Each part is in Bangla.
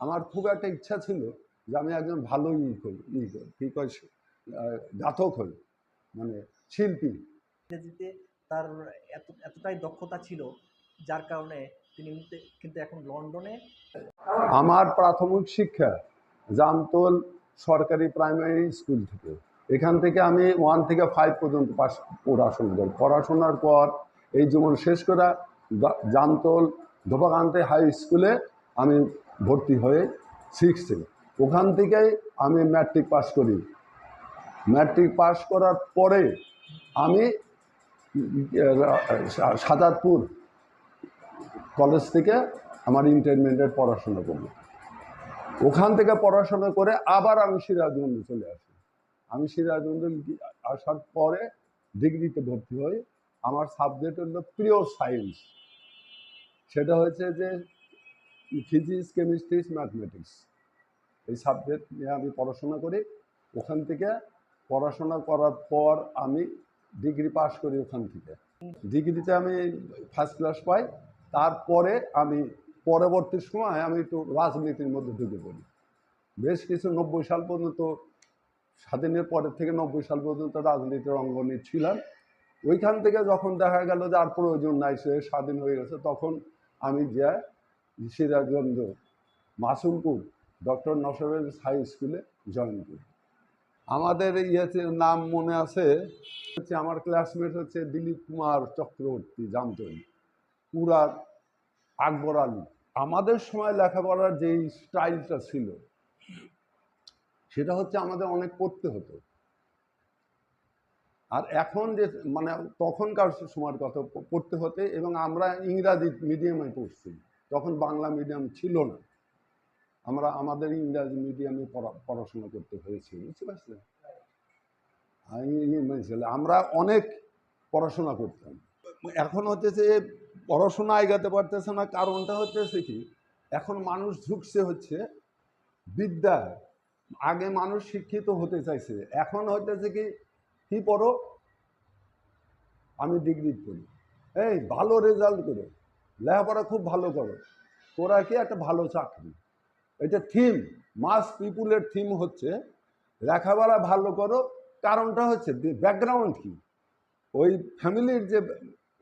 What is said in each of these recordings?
আমার খুব একটা ইচ্ছা ছিল যে আমি একজন ভালো ই করি ই কী কয় গাথক হই মানে শিল্পী। ইংরেজিতে তার এত এতটাই দক্ষতা ছিল যার কারণে তিনি কিন্তু- এখন লন্ডনে আমার প্রাথমিক শিক্ষা জামতল সরকারি প্রাইমারি স্কুল থেকে। এখান থেকে আমি ওয়ান থেকে ফাইভ পর্যন্ত পাস পড়াশোনা করি। পড়াশোনার পর এই জীবন শেষ করা জামতল ধোপাকান্তে হাই স্কুলে আমি ভর্তি হয়ে সিক্সে ওখান থেকেই আমি ম্যাট্রিক পাস করি। ম্যাট্রিক পাস করার পরে আমি সাদাতপুর কলেজ থেকে আমার ইন্টারমিডিয়েট পড়াশোনা করব। ওখান থেকে পড়াশোনা করে আবার আমি সিরাজগঞ্জ চলে আসি। আমি সিরাজগঞ্জ আসার পরে ডিগ্রিতে ভর্তি হই। আমার সাবজেক্ট হলো প্রিয় সায়েন্স সেটা হয়েছে যে ফিজিক্স কেমিস্ট্রি ম্যাথমেটিক্স এই সাবজেক্ট নিয়ে আমি পড়াশোনা করি। ওখান থেকে পড়াশোনা করার পর আমি ডিগ্রি পাস করি ওখান থেকে। ডিগ্রিতে আমি ফার্স্ট ক্লাস পাই। তারপরে আমি পরবর্তী সময় আমি একটু রাজনীতির মধ্যে ঢুকে পড়ি। বেশ কিছু নব্বই সাল পর্যন্ত, স্বাধীনের পরের থেকে নব্বই সাল পর্যন্ত রাজনীতির অঙ্গনে ছিলাম। ওইখান থেকে যখন দেখা গেল যে আর প্রয়োজন নাই, সে স্বাধীন হয়ে গেছে, তখন আমি যাই সিরাজগঞ্জ মাসুমপুর, ডক্টর নসরের হাই স্কুলে জয়েন করি আমাদের ইয়েতে নাম মনে আছে, হচ্ছে আমার ক্লাসমেট হচ্ছে দিলীপ কুমার চক্রবর্তী জামতল। পুরা আকবর আলী। আমাদের সময় লেখাপড়ার যেই স্টাইলটা ছিল, সেটা হচ্ছে আমাদের অনেক পড়তে হতো। আর এখন যে মানে তখনকার সময়ের কথা, পড়তে হতে এবং আমরা ইংরাজি মিডিয়ামে পড়ছি। তখন বাংলা মিডিয়াম ছিল না। আমরা আমাদের ইংরাজি মিডিয়ামে পড়া, পড়াশোনা করতে হয়েছে, বুঝতে পারছেন? মানে। আমরা অনেক পড়াশোনা করতাম। এখন হচ্ছে যে পড়াশোনা এগাতে পারতেছে না, কারণটা হচ্ছে কি, এখন মানুষ ঝুঁকছে হচ্ছে বিদ্যা। আগে মানুষ শিক্ষিত হতে চাইছে, এখন হইতেছে কি কি পড়ো? আমি ডিগ্রি পড়ি। এই ভালো রেজাল্ট করো। লেখাপড়া খুব ভালো করো। তোরা কি একটা ভালো চাকরি? এটা থিম মাস পিপুলের থিম হচ্ছে, লেখাপড়া ভালো করো, কারণটা হচ্ছে ব্যাকগ্রাউন্ড কি? ওই ফ্যামিলির যে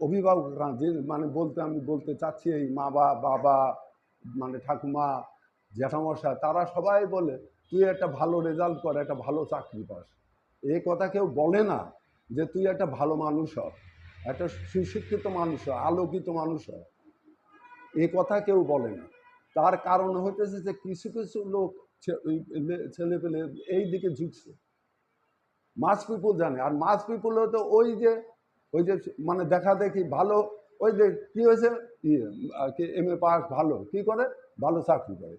অভিভাবকরা, যে মানে বলতে আমি বলতে চাচ্ছি, এই মা বাবা মানে ঠাকুমা জ্যাঠামশা তারা সবাই বলে, তুই একটা ভালো রেজাল্ট কর, একটা ভালো চাকরি পাস। এই কথা কেউ বলে না যে তুই একটা ভালো মানুষ হ, একটা সুশিক্ষিত মানুষ হ, আলোকিত মানুষ হ। এ কথা কেউ বলে না। তার কারণ হইতেছে যে কিছু কিছু লোক ছেলে পেলে এই দিকে ঝুঁকছে। মাস পিপুল জানে, আর মাস পিপুল হয়তো ওই যে ওই যে মানে দেখা দেখি ভালো, ওই যে কী হয়েছে? ইয়ে এম এ পাস, ভালো। কি করে? ভালো চাকরি করে।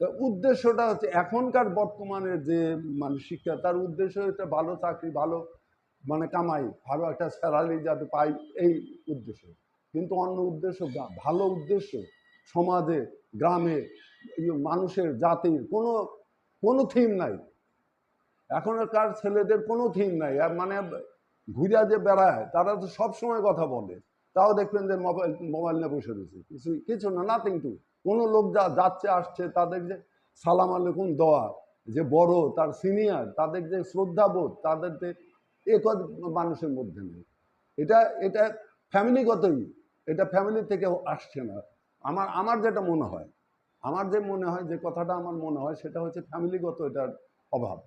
তো উদ্দেশ্যটা হচ্ছে এখনকার বর্তমানের যে মানে শিক্ষা, তার উদ্দেশ্য হচ্ছে ভালো চাকরি, ভালো মানে কামাই, ভালো একটা স্যালারি যাতে পাই, এই উদ্দেশ্য। কিন্তু অন্য উদ্দেশ্য ভালো উদ্দেশ্য সমাজে, গ্রামে মানুষের, জাতির কোনো কোনো থিম নাই। এখনকার ছেলেদের কোনো থিম নাই। মানে ঘুরিয়া যে বেড়ায়, তারা তো সব সময় কথা বলে। তাও দেখবেন যে মোবাইল মোবাইল নিয়ে বসে রয়েছে। কিছু কিছু না নাথিং টু কোনো লোক যা যাচ্ছে, আসছে, তাদের যে সালাম আলাইকুম দেওয়া যে বড়, তার সিনিয়র তাদের যে শ্রদ্ধাবোধ, তাদের যে এ মানুষের মধ্যে নেই। এটা এটা ফ্যামিলিগতই এটা ফ্যামিলি থেকে আসছে না। আমার আমার যেটা মনে হয়, আমার যে মনে হয়, যে কথাটা আমার মনে হয়, সেটা হচ্ছে ফ্যামিলিগত এটার অভাব।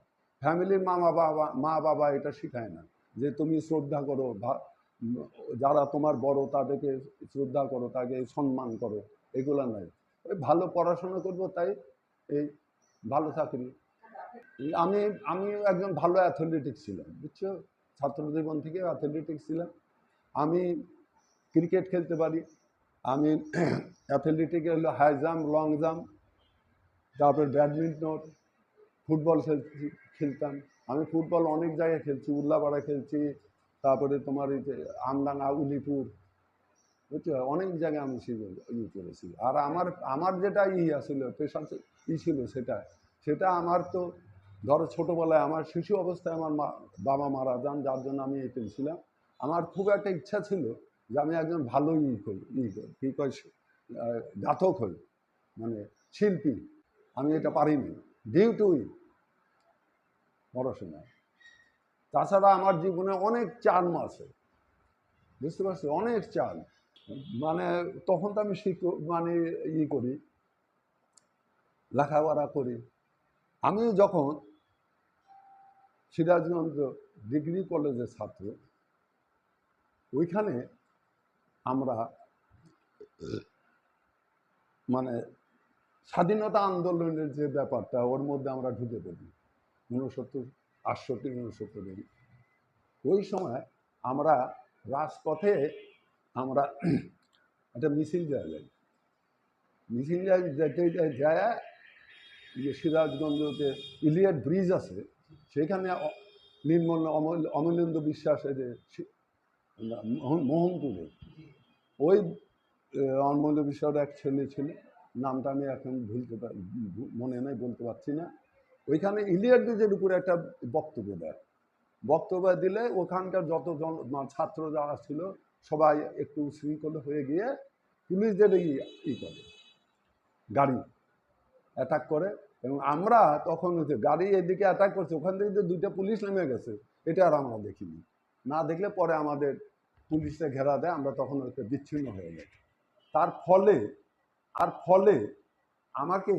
ফ্যামিলির মা বাবা মা বাবা এটা শেখায় না, যে তুমি শ্রদ্ধা করো যারা তোমার বড়, তাদেরকে শ্রদ্ধা করো, তাকে সম্মান করো, এগুলো নাই ওই ভালো পড়াশোনা করব, তাই এই ভালো চাকরি। আমি আমি একজন ভালো অ্যাথলেটিক্স ছিলাম, বুঝছ? ছাত্র জীবন থেকে অ্যাথলেটিক্স ছিলাম। আমি ক্রিকেট খেলতে পারি। আমি অ্যাথলেটিকে হলো হাই জাম্প, লং জাম্প, তারপর ব্যাডমিন্টন, ফুটবল খেলছি, খেলতাম। আমি ফুটবল অনেক জায়গায় খেলছি উল্লাপাড়া খেলছি, তারপরে তোমার এই যে আমডাঙ্গা, উলিপুর বুঝতে বুঝছ? অনেক জায়গায় আমি ইয়ে করেছি। আর আমার আমার যেটা ই আসলে পেশা ই ছিল সেটা সেটা আমার তো ধরো ছোটোবেলায় আমার শিশু অবস্থায় আমার মা, বাবা মারা যান, যার জন্য আমি এতেম ছিলাম। আমার খুব একটা ইচ্ছা ছিল যে আমি একজন ভালো ই করি ই কী কয় গাথক হই মানে শিল্পী। আমি এটা পারিনি ডিউ টু ই পড়াশোনা। তাছাড়া আমার জীবনে অনেক চার্ম আছে। বুঝতে পারছি অনেক চার্ম মানে তখন তো আমি শিখ মানে ই করি, লেখাপড়া করি। আমি যখন সিরাজগঞ্জ ডিগ্রি কলেজের ছাত্র, ওইখানে আমরা মানে স্বাধীনতা আন্দোলনের যে ব্যাপারটা, ওর মধ্যে আমরা ঢুকে পড়ি। ঊনসত্তর, আটষট্টি ঊনসত্তরের ওই সময় আমরা রাজপথে আমরা একটা মিছিল যায় যাই মিছিল যেতে যায়- যে সিরাজগঞ্জ যে ইলিয়াট ব্রিজ আছে, সেখানে নির্মল অমল, অমলেন্দু বিশ্বাসের যে মোহনপুরে ওই অমলেন্দু বিশ্বাসের এক ছেলে ছিল, নামটা আমি এখন ভুলতে পার- মনে নেই, বলতে পারছি না। ওইখানে ইলিয়াট ব্রিজের উপরে একটা বক্তব্য দেয়। বক্তব্য দিলে ওখানকার যত ছাত্র যারা ছিল, সবাই একটু শৃঙ্খল হয়ে গিয়ে পুলিশদের ই করে, গাড়ি অ্যাটাক করে এবং আমরা তখন হচ্ছে গাড়ি এদিকে অ্যাটাক করছে, ওখান থেকে যে দুইটা পুলিশ নেমে গেছে। এটা আর আমরা দেখিনি। না দেখলে পরে আমাদের পুলিশে ঘেরা দেয়, আমরা তখন হচ্ছে বিচ্ছিন্ন হয়ে যাই তার ফলে আর ফলে আমাকে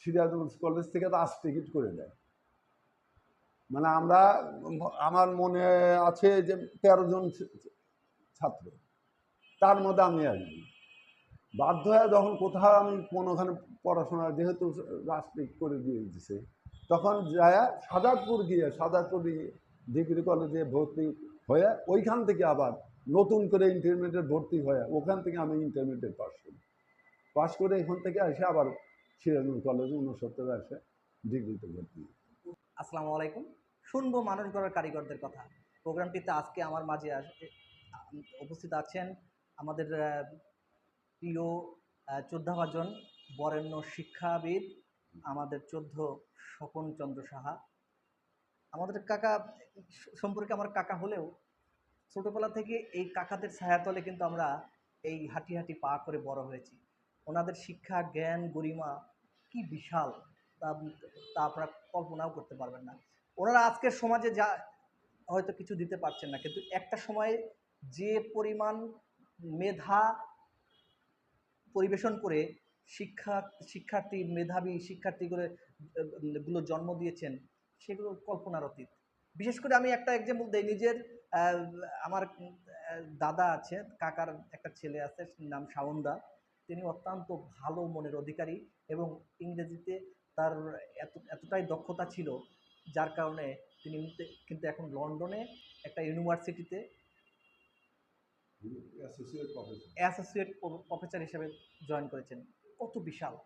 সিরাজগঞ্জ কলেজ থেকে তো রাস টিকিট করে দেয়। মানে আমরা, আমার মনে আছে যে তেরো জন ছাত্র। তার মধ্যে আমি একজন। বাধ্য হয়ে যখন কোথাও আমি কোনোখানে পড়াশোনা, যেহেতু রাষ্ট্রিক করে দিয়ে দিছে তখন যায় সাদাতপুর গিয়ে, সাদাতপুর ডিগ্রি কলেজে ভর্তি হয়ে ওইখান থেকে আবার নতুন করে ইন্টারমিডিয়েট ভর্তি হয়ে ওখান থেকে আমি ইন্টারমিডিয়েট পাস করি। পাস করে এখান থেকে এসে আবার সিরাজগঞ্জ কলেজে উনসত্তরে এসে ডিগ্রিতে ভর্তি। আসসালামু আলাইকুম। শুনব মানুষ গড়ার কারিগরদের কথা। প্রোগ্রামটিতে আজকে আমার মাঝে উপস্থিত আছেন আমাদের প্রিয় চোদ্দাভাজন বরেণ্য শিক্ষাবিদ, আমাদের চোদ্দ স্বপন চন্দ্র সাহা। আমাদের কাকা, সম্পর্কে আমার কাকা হলেও ছোটোবেলা থেকে এই কাকাদের ছায়াতলে কিন্তু আমরা এই হাঁটি হাঁটি পা করে বড় হয়েছি। ওনাদের শিক্ষা, জ্ঞান, গরিমা কি বিশাল তা তা আপনারা কল্পনাও করতে পারবেন না। ওনারা আজকের সমাজে যা হয়তো কিছু দিতে পারছেন না, কিন্তু একটা সময়ে যে পরিমাণ মেধা পরিবেশন করে শিক্ষা, শিক্ষার্থী, মেধাবী শিক্ষার্থীগুলো, গুলো জন্ম দিয়েছেন, সেগুলো কল্পনার অতীত। বিশেষ করে আমি একটা এক্সাম্পল দিই, নিজের আমার দাদা আছে কাকার একটা ছেলে আছে নাম শাওনদা। তিনি অত্যন্ত ভালো মনের অধিকারী এবং ইংরেজিতে তার এত এতটাই দক্ষতা ছিল যার কারণে তিনি কিন্তু- এখন লন্ডনে একটা ইউনিভার্সিটিতে অ্যাসোসিয়েট প্রফেসর হিসেবে জয়েন করেছেন। কত বিশাল।